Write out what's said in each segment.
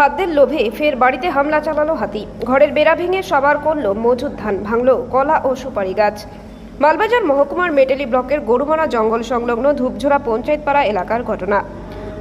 খাদ্যের লোভে ফের বাড়িতে হামলা চালালো হাতি। ঘরের বেড়া ভেঙে সবার করল মজুদ ধান, ভাঙলো কলা ও সুপারি গাছ। মালবাজার মহকুমার মেটেলি ব্লকের গরুমারা জঙ্গল সংলগ্ন ধূপঝোড়া পঞ্চায়েতপাড়া এলাকার ঘটনা।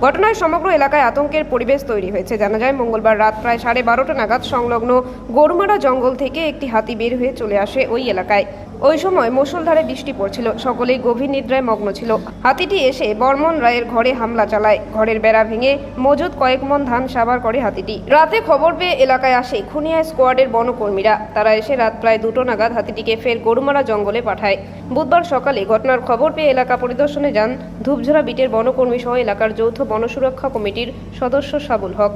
ঘটনায় সমগ্র এলাকায় আতঙ্কের পরিবেশ তৈরি হয়েছে। জানা যায়, মঙ্গলবার রাত প্রায় সাড়ে বারোটা নাগাদ সংলগ্ন গরুমারা জঙ্গল থেকে একটি হাতি বের হয়ে চলে আসে ওই এলাকায়। ওই সময় মুষলধারে বৃষ্টি পড়ছিল। সকলেই গভীর নিদ্রায় মগ্ন ছিল। হাতিটি এসে বর্মন রায়ের ঘরে হামলা চালায়। ঘরের বেড়া ভেঙে মজুদ কয়েক মন ধান সাবার করে হাতিটি। রাতে খবর পেয়ে এলাকায় আসে খুনিয়া স্কোয়াডের বনকর্মীরা। তারা এসে রাত প্রায় দুটো নাগাদ হাতিটিকে ফের গরুমারা জঙ্গলে পাঠায়। বুধবার সকালে ঘটনার খবর পেয়ে এলাকা পরিদর্শনে যান ধূপঝোড়া বিটের বনকর্মী সহ এলাকার যৌথ বনসুরক্ষা কমিটির সদস্য সাবুল হক।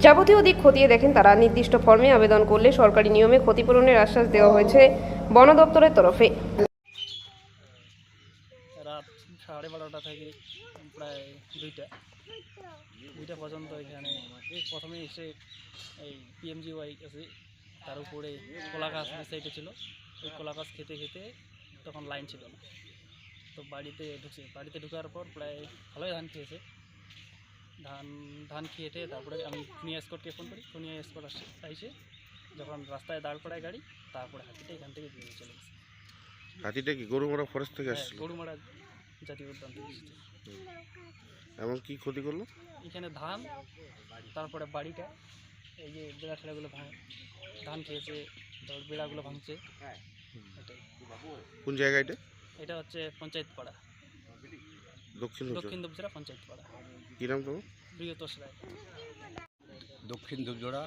যাবতীয় দিক খতিয়ে দেখেন তারা। নির্দিষ্ট ফর্মে আবেদন করলে সরকারি নিয়মে ক্ষতিপূরণের আশ্বাস দেওয়া হয়েছে। বন দপ্তরের তরফে। রাত সাড়ে বারোটা থেকে প্রায় দুইটা। দুইটা পর্যন্ত এখানে। প্রথমে এসে এই পিএমজি ওয়াই আছে, তার উপরে কলা গাছ সাইডে ছিল। ওই কলা গাছ খেতে খেতে তখন লাইন ছিল না। তো বাড়িতে ঢুকছে। বাড়িতে ঢুকার পর প্রায় ভালোই ধান খেয়েছে। ধান ধান খেয়েটে তারপরে আমি খুনিয়া স্কটকে ফোন করি। খুনিয়া স্কট আসছে আইসে যখন রাস্তায় দাঁড় করায় গাড়ি তারপরে হাতিটা এখান থেকে বেরিয়ে চলে গেছে। হাতিটা কি গরুমারা ফরেস্ট থেকে হ্যাঁ, আসছিল? গরুমারা জাতীয় উদ্যান থেকে এসেছে। এমন কি ক্ষতি করল? এখানে ধান তারপরে বাড়িটা এই যে বেড়া ঠেলাগুলো ভাঙ ধান খেয়েছে বেড়াগুলো ভাঙছে। কোন জায়গা এটা? এটা হচ্ছে পঞ্চায়েত পাড়া দক্ষিণ দক্ষিণ দুবজরা পঞ্চায়েত পাড়া কি নাম তোমার? বৃহতোষ রায়। দক্ষিণ ধূপজোড়া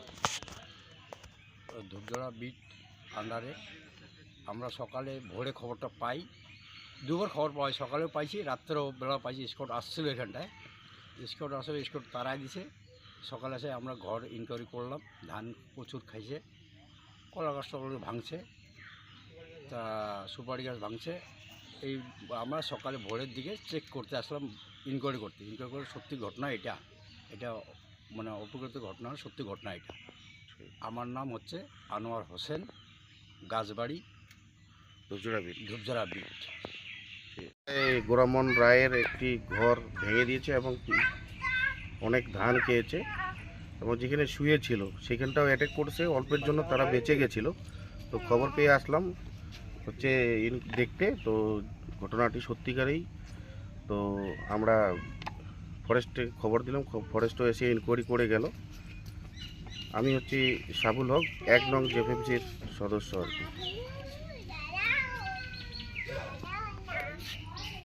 ধূপজোড়া বিট আন্ডারে আমরা সকালে ভোরে খবরটা পাই। দুবার খবর পাই, সকালেও পাইছি, রাত্রেও বেলা পাইছি স্কট আসছিল এখানটায়। স্কট আসলে স্কট তারাই দিছে। সকালে এসে আমরা ঘর ইনকোয়ারি করলাম, ধান প্রচুর খাইছে, কলা গাছ টলা ভাঙছে, তা সুপারি গাছ ভাঙছে। এই আমরা সকালে ভোরের দিকে চেক করতে আসলাম ইনকোয়ারি করতে। ইনকোয়ারি করে সত্যি ঘটনা এটা। এটা মানে অপকৃত ঘটনা, সত্যি ঘটনা এটা। আমার নাম হচ্ছে আনোয়ার হোসেন গাছবাড়ি ধূপঝাড়া বিট। এই গোরামন রায়ের একটি ঘর ভেঙে দিয়েছে এবং অনেক ধান খেয়েছে এবং যেখানে শুয়ে ছিল সেখানটাও অ্যাটেক করছে অল্পের জন্য তারা বেঁচে গেছিল। তো খবর পেয়ে আসলাম হচ্ছে দেখতে তো ঘটনাটি সত্যিকারেই তো আমরা ফরেস্টে খবর দিলাম ফরেস্টও এসে ইনকোয়ারি করে গেল। আমি হচ্ছি সাবুল হক এক নং জেফএমসির সদস্য আর কি।